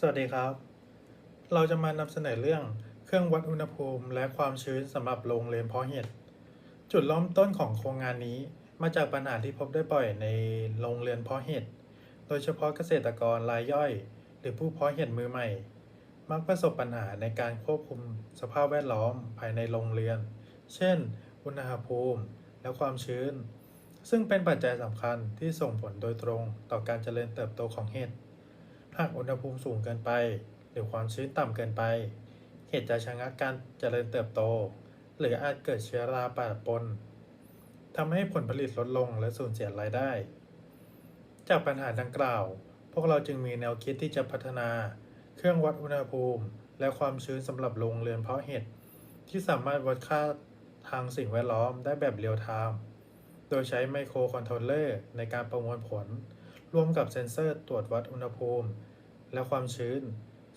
สวัสดีครับ เราจะมานำเสนอเรื่องเครื่องวัดอุณหภูมิ และความชื้นสำหรับโรงเรือนเพาะเห็ด จุดเริ่มต้นของโครงงานนี้มาจากปัญหาที่พบได้บ่อยในโรงเรือนเพาะเห็ด โดยเฉพาะเกษตรกรรายย่อย หรือผู้เพาะเห็ดมือใหม่ มักประสบปัญหาในการควบคุมสภาพแวดล้อมภายในโรงเรือน เช่น อุณหภูมิและความชื้น ซึ่งเป็นปัจจัยสำคัญที่ส่งผลโดยตรงต่อการเจริญเติบโตของเห็ด หากอุณหภูมิสูงเกินไป หรือความชื้นต่ำเกินไป เห็ดจะชะงักการเจริญเติบโต หรืออาจเกิดเชื้อราปะปนทำให้ผลผลิตลดลงและสูญเสียรายได้ จากปัญหาดังกล่าว พวกเราจึงมีแนวคิดที่จะพัฒนา เครื่องวัดอุณหภูมิ และความชื้นสำหรับโรงเรือนเพาะเห็ดที่สามารถวัดค่าทางสิ่งแวดล้อมได้แบบเรียลไทม์ โดยใช้ไมโครคอนโทรลเลอร์ในการประมวลผล ร่วมกับเซ็นเซอร์ตรวจวัดอุณหภูมิ และความชื้น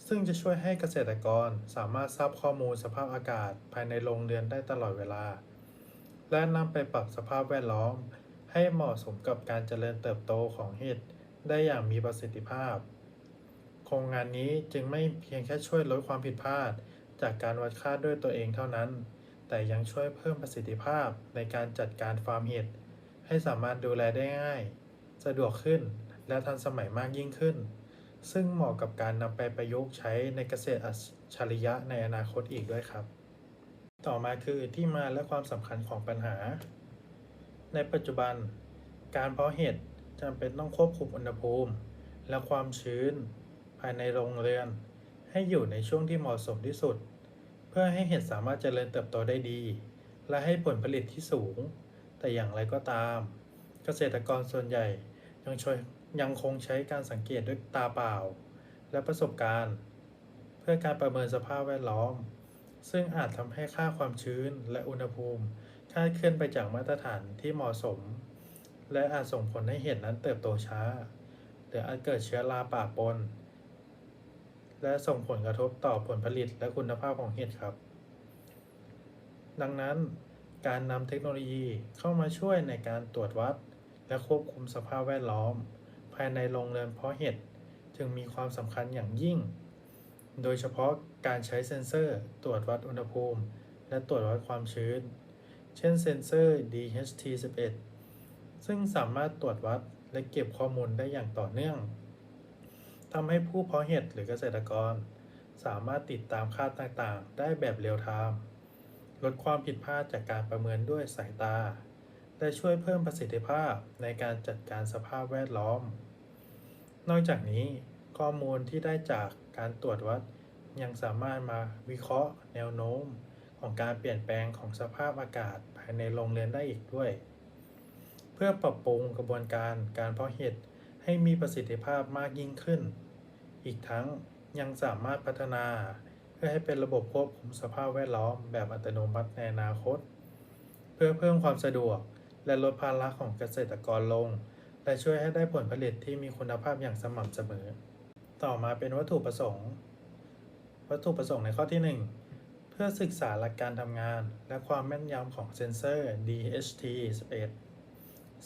ซึ่งจะช่วยให้เกษตรกรสามารถทราบข้อมูลสภาพอากาศภายในโรงเรือนได้ตลอดเวลา และนำไปปรับสภาพแวดล้อม ให้เหมาะสมกับการเจริญเติบโตของเห็ดได้อย่างมีประสิทธิภาพ โครงงานนี้จึงไม่เพียงแค่ช่วยลดความผิดพลาด จากการวัดค่าด้วยตัวเองเท่านั้น แต่ยังช่วยเพิ่มประสิทธิภาพในการจัดการฟาร์มเห็ดให้สามารถดูแลได้ง่าย สะดวกขึ้น และทันสมัยมากยิ่งขึ้น ซึ่งเหมาะกับการนำไปประยุกต์ใช้ในเกษตรอัจฉริยะในอนาคตอีกด้วยครับ ต่อมาคือที่มาและความสำคัญของปัญหา ในปัจจุบัน การเพาะเห็ดจำเป็นต้องควบคุมอุณหภูมิ และความชื้น ภายในโรงเรือน ให้อยู่ในช่วงที่เหมาะสมที่สุด เพื่อให้เห็ดสามารถเจริญเติบโตได้ดี และให้ผลผลิตที่สูง แต่อย่างไรก็ตาม เกษตรกรส่วนใหญ่ยังช่วย ยังคงใช้การสังเกตด้วยตาเปล่า และประสบการณ์ เพื่อการประเมินสภาพแวดล้อม ซึ่งอาจทำให้ค่าความชื้นและอุณหภูมิคลาดเคลื่อนไปจากมาตรฐานที่เหมาะสม และอาจส่งผลให้เห็ดนั้นเติบโตช้า หรืออาจเกิดเชื้อราปะปน และส่งผลกระทบต่อผลผลิตและคุณภาพของเห็ดครับ ดังนั้นการนำเทคโนโลยีเข้ามาช่วยในการตรวจวัด และควบคุมสภาพแวดล้อมายในโรงเรือนเพาะเห็ดจึงมีความสำคัญอย่างยิ่ง โดยเฉพาะการใช้เซ็นเซอร์ตรวจวัดอุณหภูมิ และตรวจวัดความชื้น เช่นเซ็นเซอร์ DHT11 ซึ่งสามารถตรวจวัดและเก็บข้อมูลได้อย่างต่อเนื่องทำให้ผู้เพาะเห็ดหรือเกษตรกร สามารถติดตามค่าต่างๆ ได้แบบเรียลไทม์ลดความผิดพลาดจากการประเมินด้วยสายตา และช่วยเพิ่มประสิทธิภาพในการจัดการสภาพแวดล้อม นอกจากนี้ข้อมูลที่ได้จากการตรวจวัดยังสามารถมาวิเคราะห์แนวโน้ม ของการเปลี่ยนแปลงของสภาพอากาศภายในโรงเรือนได้อีกด้วย เพื่อปรับปรุงกระบวนการการเพาะเห็ดให้มีประสิทธิภาพมากยิ่งขึ้น อีกทั้งยังสามารถพัฒนาเพื่อให้เป็นระบบควบคุมสภาพแวดล้อมแบบอัตโนมัติในอนาคต เพื่อเพิ่มความสะดวกและลดภาระของเกษตรกรลง และช่วยให้ได้ผลผลิตที่มีคุณภาพอย่างสม่ำเสมอ ต่อมาเป็นวัตถุประสงค์ วัตถุประสงค์ในข้อที่ 1 เพื่อศึกษาหลักการทำงาน และความแม่นยำของเซ็นเซอร์ DHT11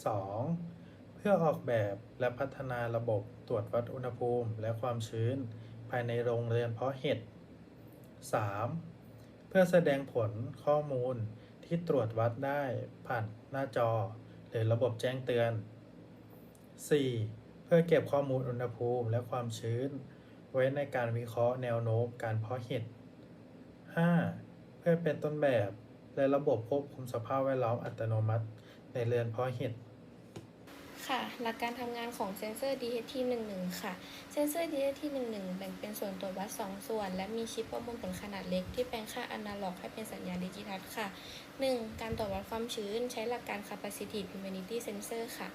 2. เพื่อออกแบบและพัฒนาระบบตรวจวัดอุณหภูมิและความชื้น ภายในโรงเรือนเพาะเห็ด 3. เพื่อแสดงผลข้อมูลที่ตรวจวัดได้ผ่านหน้าจอ หรือระบบแจ้งเตือน 4. เพื่อเก็บข้อมูลอุณหภูมิและความชื้น ไว้ในการวิเคราะห์แนวโน้มการเพาะเห็ด 5. เพื่อเป็นต้นแบบและระบบควบคุมสภาพแวดล้อมอัตโนมัติ ในเรือนเพาะเห็ดค่ะ หลักการทำงานของเซนเซอร์ DHT11 ค่ะ เซนเซอร์ DHT11 แบ่งเป็นส่วนตรวจวัด 2 ส่วน และมีชิปประมวลผลขนาดเล็กที่แปลงค่าอนาล็อกให้เป็นสัญญาณดิจิทัลค่ะ 1. การตรวจวัดความชื้น ใช้หลักการ Capacitive Humidity Sensor ค่ะ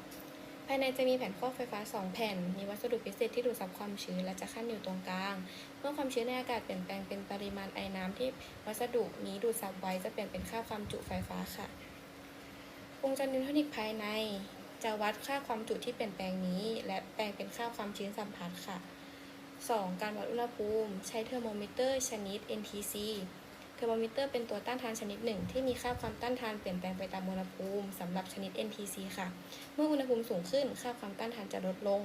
ภายในจะมีแผ่นฟอกไฟฟ้า 2 แผ่น มีวัสดุพิเศษที่ดูดซับความชื้นและจะขั้นอยู่ตรงกลาง เมื่อความชื้นในอากาศเปลี่ยนแปลงเป็นปริมาณไอน้ำที่วัสดุนี้ดูดซับไว้จะเปลี่ยนเป็นค่าความจุไฟฟ้าค่ะ วงจรอิเล็กทรอนิกส์ภายใน จะวัดค่าความจุที่เปลี่ยนแปลงนี้ และแปลงเป็นค่าความชื้นสัมผัสค่ะ 2. การวัดอุณหภูมิ ใช้เทอร์โมมิเตอร์ชนิด NTC ทอร์โมมิเตอร์เป็นตัวต้านทานชนิดหนึ่ง ที่มีค่าความต้านทานเปลี่ยนแปลงไปตามอุณหภูมิสำหรับชนิด NTC ค่ะ เมื่ออุณหภูมิสูงขึ้น ค่าความต้านทานจะลดลง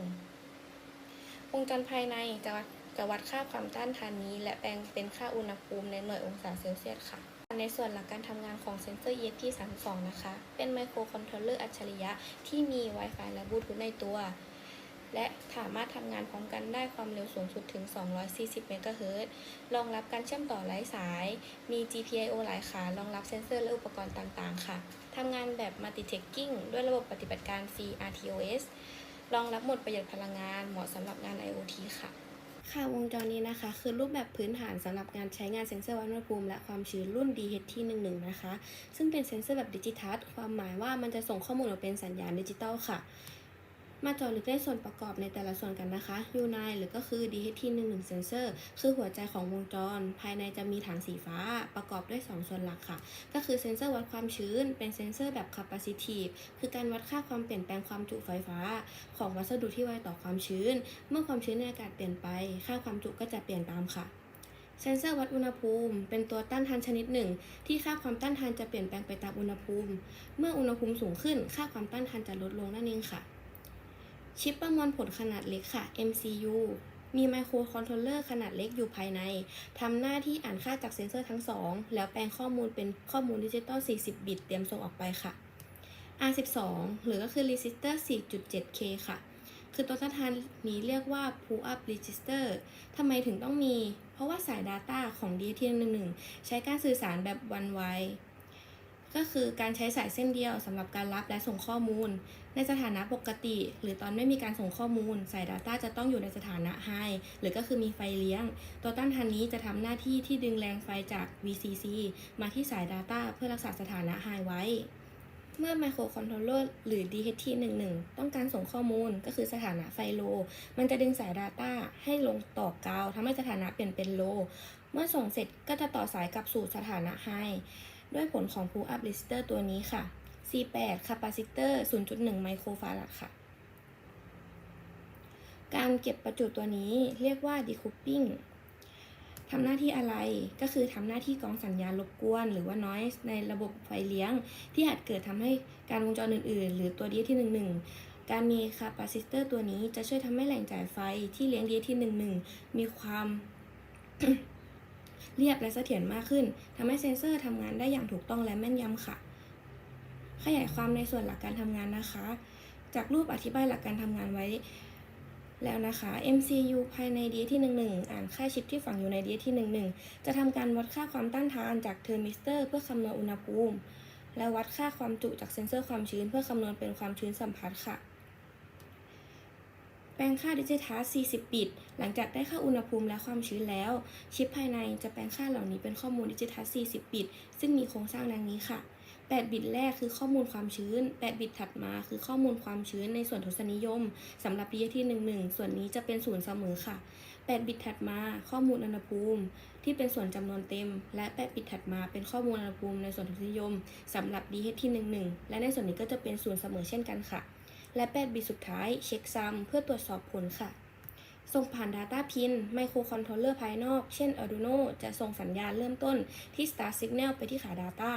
วงจรภายในจะวัดจะวัดค่าความต้านทานนี้ และแปลงเป็นค่าอุณหภูมิในหน่วยองศาเซลเซียสค่ะในส่วนหลักการทำงานของเซนเซอร์ ESP32 นะคะ เป็นไมโครคอนโทรลเลอร์อัจฉริยะที่มี Wi-Fi และบลูทูธในตัว และสามารถทำงานพร้อมกันได้ความเร็วสูงสุดถึง 240 เมกะเฮิรตซ์รองรับการเชื่อมต่อไร้สาย มี GPIO หลายขารองรับเซ็นเซอร์และอุปกรณ์ต่างๆ ค่ะ ทำงานแบบ Multitasking ด้วยระบบปฏิบัติการ Free RTOS รองรับโหมดประหยัดพลังงาน เหมาะสำหรับงาน IoT ค่ะค่ะวงจรนี้นะคะ คือรูปแบบพื้นฐานสำหรับการใช้งานเซ็นเซอร์วัดอุณหภูมิและความชื้นรุ่น DHT11 นะคะ ซึ่งเป็นเซ็นเซอร์แบบดิจิทัล ความหมายว่ามันจะส่งข้อมูลออกเป็นสัญญาณดิจิตอลค่ะ มาเจาะลึกในส่วนประกอบในแต่ละส่วนกันนะคะ U9 หรือก็คือ DHT11 sensor คือหัวใจของวงจร ภายในจะมีฐานสีฟ้าประกอบด้วย 2 ส่วนหลักค่ะ ก็คือเซนเซอร์วัดความชื้น เป็นเซนเซอร์แบบ capacitive คือการวัดค่าความเปลี่ยนแปลงความจุไฟฟ้า ของวัสดุที่ไวต่อความชื้น เมื่อความชื้นในอากาศเปลี่ยนไป ค่าความจุก็จะเปลี่ยนตามค่ะเซนเซอร์วัดอุณหภูมิ เป็นตัวต้านทานชนิดหนึ่ง ที่ค่าความต้านทานจะเปลี่ยนแปลงไปตามอุณหภูมิ เมื่ออุณหภูมิสูงขึ้น ค่าความต้านทานจะลดลงนั่นเองค่ะ ชิปประมวลผลขนาดเล็กค่ะ MCU มีไมโครคอนโทรลเลอร์ขนาดเล็กอยู่ภายใน ทำหน้าที่อ่านค่าจากเซ็นเซอร์ทั้งสองแล้วแปลงข้อมูลเป็นข้อมูลดิจิตอล 40 บิต เตรียมส่งออกไปค่ะ R12 หรือก็คือ Resistor 4.7K ค่ะ คือตัวต้านทานนี้เรียกว่า pull up register ทำไมถึงต้องมี เพราะว่าสาย Data ของ DHT11 ใช้การสื่อสารแบบ one way ก็คือการใช้สายเส้นเดียวสำหรับการรับและส่งข้อมูล ในสถานะปกติ หรือตอนไม่มีการส่งข้อมูล สาย Data จะต้องอยู่ในสถานะ High หรือก็คือมีไฟเลี้ยง ตัวต้านทานนี้จะทำหน้าที่ที่ดึงแรงไฟจาก VCC มาที่สาย Data เพื่อรักษาสถานะ High ไว้เมื่อไมโครคอนโทรลเลอร์หรือ DHT11 ต้องการส่งข้อมูลก็คือสถานะไฟโล มันจะดึงสาย Data ให้ลงต่อกาวทำให้สถานะเปลี่ยนเป็นโล เมื่อส่งเสร็จก็จะต่อสายกลับสู่สถานะ High ด้วยผลของ pull up resistor ตัวนี้ค่ะ C8 capacitor 0.1 ไมโครฟาราดค่ะ การเก็บประจุตัวนี้เรียกว่า decoupling ทำหน้าที่อะไรก็คือทำหน้าที่กรองสัญญาณรบกวน หรือว่า noise ในระบบไฟเลี้ยง ที่อาจเกิดทำให้การวงจรอื่น ๆ หรือตัว DST 1 1 การมีคาปาซิเตอร์ตัวนี้จะช่วยทำให้แหล่งจ่ายไฟที่เลี้ยง DST 1 1 มีความ เรียบและเสถียรมากขึ้นทำให้เซ็นเซอร์ทำงานได้อย่างถูกต้องและแม่นยำค่ะ ขยายความในส่วนหลักการทำงานนะคะ จากรูปอธิบายหลักการทำงานไว้แล้วนะคะ MCU ภายใน d ที่11อ่านค่าชิปที่ฝังอยู่ใน d ที่11จะทำการวัดค่าความต้านทานจากเทอร์มิสเตอร์เพื่อคำนวณอุณหภูมิ และวัดค่าความจุจากเซ็นเซอร์ความชื้นเพื่อคำนวณเป็นความชื้นสัมผัสค่ะ แปลงค่าดิจิทัล40 บิต หลังจากได้ค่าอุณหภูมิและความชื้นแล้ว ชิปภายในจะแปลงค่าเหล่านี้เป็นข้อมูลดิจิทัล40 บิต ซึ่งมีโครงสร้างดังนี้ค่ะ 8 บิตแรกคือข้อมูลความชื้น 8 บิตถัดมาคือข้อมูลความชื้นในส่วนทศนิยมสำหรับ d ที่ 11 ส่วนนี้จะเป็นศูนย์เสมอค่ะ 8 บิตถัดมาข้อมูลอุณหภูมิ ที่เป็นส่วนจำนวนเต็ม และ 8 บิตถัดมาเป็นข้อมูลอุณหภูมิในส่วนทศนิยมสำหรับ d ที่ 11 และในส่วนนี้ก็จะเป็นศูนย์เสมอเช่นกันค่ะ และ 8 บิตสุดท้ายเช็คซ้ำเพื่อตรวจสอบผลค่ะ ส่งผ่าน Data Pin ไมโครคอนโทรลเลอร์ภายนอก เช่น Arduino จะส่งสัญญาณเริ่มต้นที่ Start Signal ไปที่ขา Data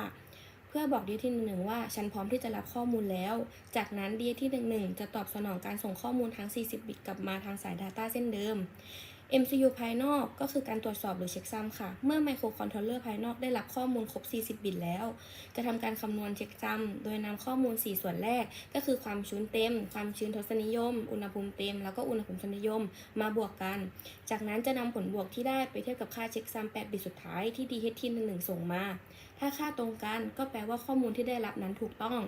เพื่อบอก DT 1 1 ว่าฉันพร้อมที่จะรับข้อมูลแล้ว จากนั้น DT 1 1 จะตอบสนองการส่งข้อมูลทั้ง 40 บิตกลับมาทางสาย Data เส้นเดิม MCU ภายนอกก็คือการตรวจสอบหรือเช็คซ้ำค่ะ เมื่อไมโครคอนโทรลเลอร์ภายนอกได้รับข้อมูลครบ 40 บิตแล้ว จะทำการคำนวณเช็คซ้ำโดยนำข้อมูล 4 ส่วนแรก ก็คือความชื้นเต็ม ความชื้นทศนิยม อุณหภูมิเต็ม แล้วก็อุณหภูมิทศนิยมมาบวกกัน จากนั้นจะนำผลบวกที่ได้ไปเทียบกับค่าเช็คซ้ำ8บิตสุดท้ายที่ DHT 11 ส่งมา ถ้าค่าตรงกันก็แปลว่าข้อมูลที่ได้รับนั้นถูกต้อง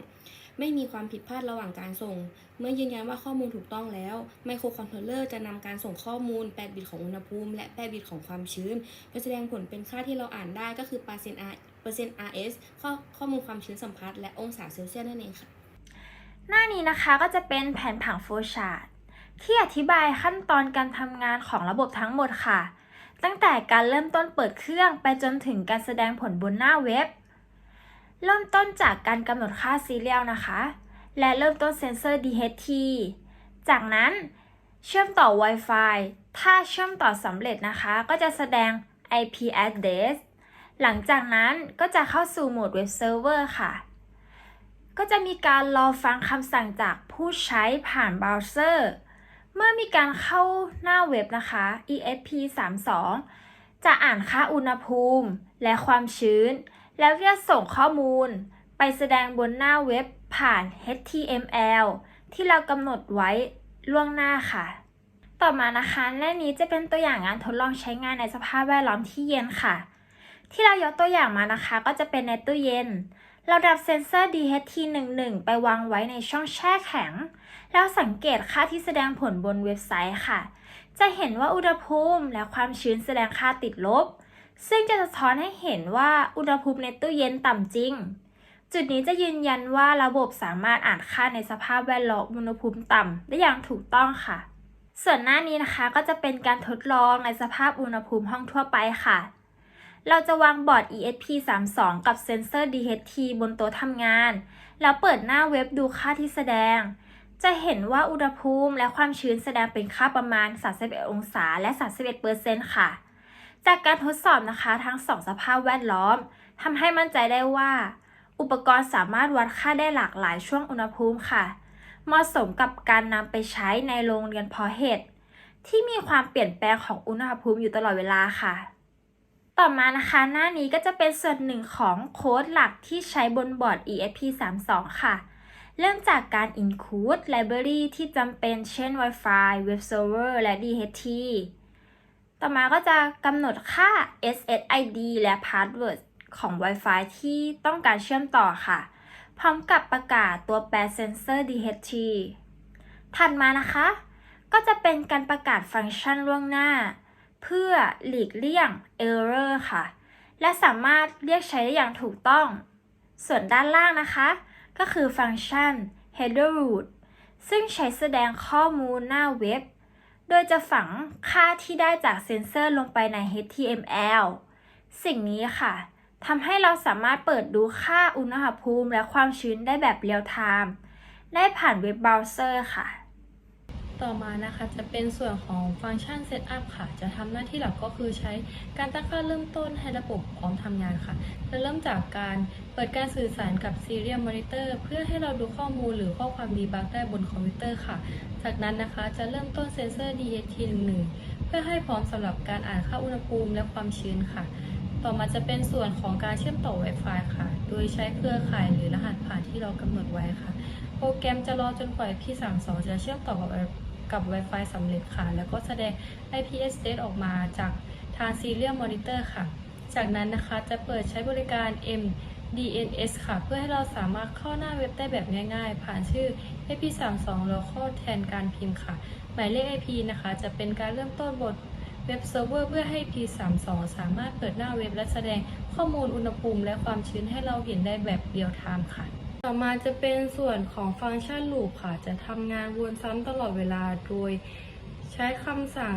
ไม่มีความผิดพลาดระหว่างการส่ง เมื่อยืนยันว่าข้อมูลถูกต้องแล้วไมโครคอนโทรลเลอร์จะนำการส่งข้อมูล 8 บิตของอุณหภูมิ และ 8 บิตของความชื้นไปแสดงผลเป็นค่าที่เราอ่านได้ก็คือเปอร์เซ็นต์ R เปอร์เซ็นต์ RS ข้อข้อมูลความชื้นสัมพัทธ์และองศาเซลเซียสนั่นเองค่ะ หน้านี้นะคะก็จะเป็นแผนผังโฟร์ชาร์ตที่อธิบายขั้นตอนการทำงานของระบบทั้งหมดค่ะ ตั้งแต่การเริ่มต้นเปิดเครื่องไปจนถึงการแสดงผลบนหน้าเว็บ เริ่มต้นจากการกำหนดค่าซีเรียลนะคะ และเริ่มต้นเซนเซอร์ DHT จากนั้นเชื่อมต่อ Wi-Fi ถ้าเชื่อมต่อสำเร็จนะคะ ก็จะแสดง IP address หลังจากนั้นก็จะเข้าสู่โหมดเว็บเซิร์ฟเวอร์ค่ะ ก็จะมีการรอฟังคำสั่งจากผู้ใช้ผ่านเบราว์เซอร์ เมื่อมีการเข้าหน้าเว็บนะคะ ESP 32 จะอ่านค่าอุณหภูมิและความชื้น แล้วจะส่งข้อมูลไปแสดงบนหน้าเว็บผ่าน HTML ที่เรากำหนดไว้ล่วงหน้าค่ะ ต่อมานะคะหน้านี้จะเป็นตัวอย่างงานทดลองใช้งานในสภาพแวดล้อมที่เย็นค่ะ ที่เรายกตัวอย่างมานะคะ ก็จะเป็นในตู้เย็น เราดับเซนเซอร์ DHT11 ไปวางไว้ในช่องแช่แข็ง แล้วสังเกตค่าที่แสดงผลบนเว็บไซต์ค่ะ จะเห็นว่าอุณหภูมิและความชื้นแสดงค่าติดลบ ซึ่งจะสะท้อนให้เห็นว่าอุณหภูมิในตู้เย็นต่ำจริง จุดนี้จะยืนยันว่าระบบสามารถอ่านค่าในสภาพแวดล้อมอุณหภูมิต่ำได้อย่างถูกต้องค่ะ ส่วนหน้านี้นะคะก็จะเป็นการทดลองในสภาพอุณหภูมิห้องทั่วไปค่ะ เราจะวางบอร์ด ESP32 กับเซนเซอร์ DHT บนโต๊ะทำงาน แล้วเปิดหน้าเว็บดูค่าที่แสดงจะเห็นว่าอุณหภูมิและความชื้นแสดงเป็นค่าประมาณ 31 องศาและ 31%ค่ะ จากการทดสอบนะคะทั้งสองสภาพแวดล้อมทำให้มั่นใจได้ว่า อุปกรณ์สามารถวัดค่าได้หลากหลายช่วงอุณหภูมิค่ะ เหมาะสมกับการนำไปใช้ในโรงเรียนเพาะเห็ดที่มีความเปลี่ยนแปลงของอุณหภูมิอยู่ตลอดเวลาค่ะ ต่อมานะคะหน้านี้ก็จะเป็นส่วนหนึ่งของโค้ดหลักที่ใช้บนบอร์ด ESP32 ค่ะ เริ่มจากการ include library ที่จำเป็นเช่น Wi-Fi Web Server และ DHT ต่อมาก็จะกำหนดค่า SSID และ password ของ Wi-Fi ที่ต้องการเชื่อมต่อค่ะ พร้อมกับประกาศตัวแปรเซนเซอร์ DHT ถัดมานะคะ ก็จะเป็นการประกาศฟังก์ชันล่วงหน้า เพื่อหลีกเลี่ยง Error ค่ะ และสามารถเรียกใช้ได้อย่างถูกต้อง ส่วนด้านล่างนะคะ ก็คือฟังก์ชัน header root ซึ่งใช้แสดงข้อมูลหน้าเว็บ โดยจะฝังค่าที่ได้จากเซนเซอร์ลงไปใน HTML สิ่งนี้ค่ะทำให้เราสามารถเปิดดูค่าอุณหภูมิและความชื้นได้แบบเรียลไทม์ได้ผ่านเว็บเบราว์เซอร์ค่ะ ต่อมานะคะจะเป็นส่วนของฟังก์ชัน Setup ค่ะ จะทำหน้าที่หลักก็คือใช้การตั้งค่าเริ่มต้นให้ระบบพร้อมทำงานค่ะ จะเริ่มจากการเปิดการสื่อสารกับ Serial Monitor เพื่อให้เราดูข้อมูลหรือข้อความดีบักได้บนคอมพิวเตอร์ค่ะ จากนั้นนะคะจะเริ่มต้นเซนเซอร์ DHT11 เพื่อให้พร้อมสำหรับการอ่านค่าอุณหภูมิและความชื้นค่ะ ต่อมาจะเป็นส่วนของการเชื่อมต่อ Wi-Fi ค่ะ โดยใช้เครือข่ายหรือรหัสผ่านที่เรากำหนดไว้ค่ะ โปรแกรมจะรอจนกว่า IP32 จะเชื่อมต่อกับ กับ Wi-Fi สำเร็จค่ะ แล้วก็แสดง IP address ออกมาจากทาง Serial Monitor ค่ะ จากนั้นนะคะจะเปิดใช้บริการ MDNS ค่ะ เพื่อให้เราสามารถเข้าหน้าเว็บได้แบบง่ายๆ ผ่านชื่อ IP32 แล้วข้อแทนการพิมพ์ค่ะ หมายเลข IP นะคะ จะเป็นการเริ่มต้นบทเว็บเซิร์ฟเวอร์เพื่อให้ IP32 สามารถเปิดหน้าเว็บและแสดงข้อมูลอุณหภูมิและความชื้นให้เราเห็นได้แบบเรียลไทม์ค่ะ ต่อมาจะเป็นส่วนของฟังก์ชัน loop ค่ะ จะทำงานวนซ้ำตลอดเวลาโดยใช้คำสั่ง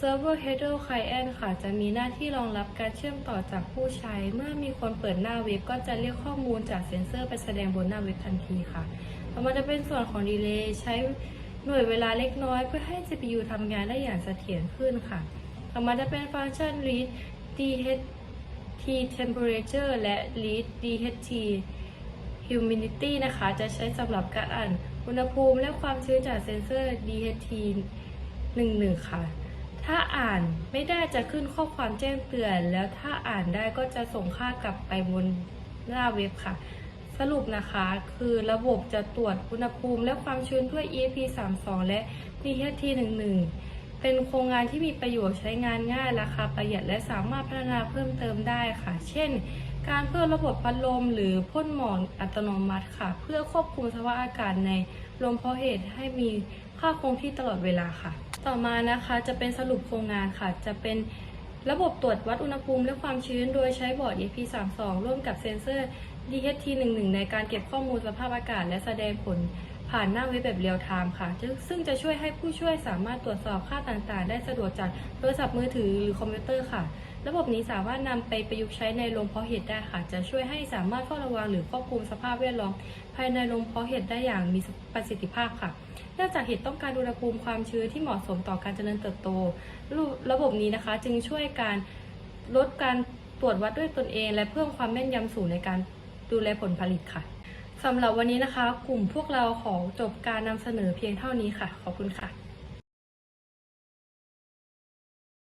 server header client ค่ะ จะมีหน้าที่รองรับการเชื่อมต่อจากผู้ใช้ เมื่อมีคนเปิดหน้าเว็บก็จะเรียกข้อมูลจากเซ็นเซอร์ไปแสดงบนหน้าเว็บทันทีค่ะ ต่อมาจะเป็นส่วนของ delay ใช้หน่วยเวลาเล็กน้อยเพื่อให้ CPU ทำงานได้อย่างเสถียรขึ้นค่ะ ต่อมาจะเป็นฟังก์ชัน read DHT temperature และ read DHT humidity นะคะ จะใช้สำหรับการอ่านอุณหภูมิและความชื้นจากเซ็นเซอร์ DHT 11 ค่ะ ถ้าอ่านไม่ได้จะขึ้นข้อความแจ้งเตือน แล้วถ้าอ่านได้ก็จะส่งค่ากลับไปบนหน้าเว็บค่ะ สรุปนะคะคือระบบจะตรวจอุณหภูมิและความชื้นด้วย EAP32 และ DHT11 เป็นโครงงานที่มีประโยชน์ใช้งานง่ายราคาประหยัดและสามารถพัฒนาเพิ่มเติมได้ค่ะ เช่น การเพิ่มระบบพัดลมหรือพ่นหมอกอัตโนมัติค่ะ เพื่อควบคุมสภาพอากาศในโรงเพาะเห็ดให้มีค่าคงที่ตลอดเวลาค่ะ ต่อมานะคะจะเป็นสรุปโครงงานค่ะ จะเป็นระบบตรวจวัดอุณหภูมิและความชื้น โดยใช้บอร์ด EP32 ร่วมกับเซ็นเซอร์ DHT11 ในการเก็บข้อมูลสภาพอากาศ และแสดงผลผ่านหน้าเว็บแบบเรียลไทม์ค่ะ ซึ่งจะช่วยให้ผู้ช่วยสามารถตรวจสอบค่าต่างๆ ได้สะดวกจากโทรศัพท์มือถือหรือคอมพิวเตอร์ค่ะ ระบบนี้สามารถนำไปประยุกต์ใช้ในโรงเพาะเห็ดได้ค่ะ จะช่วยให้สามารถเฝ้าระวังหรือควบคุมสภาพแวดล้อมภายในโรงเพาะเห็ดได้อย่างมีประสิทธิภาพค่ะ เนื่องจากเห็ดต้องการอุณหภูมิความชื้นที่เหมาะสมต่อการเจริญเติบโต ระบบนี้นะคะ จึงช่วยการลดการตรวจวัดด้วยตนเอง และเพิ่มความแม่นยำสูงในการดูแลผลผลิตค่ะสำหรับวันนี้นะคะ กลุ่มพวกเราขอจบการนำเสนอเพียงเท่านี้ค่ะ ขอบคุณค่ะ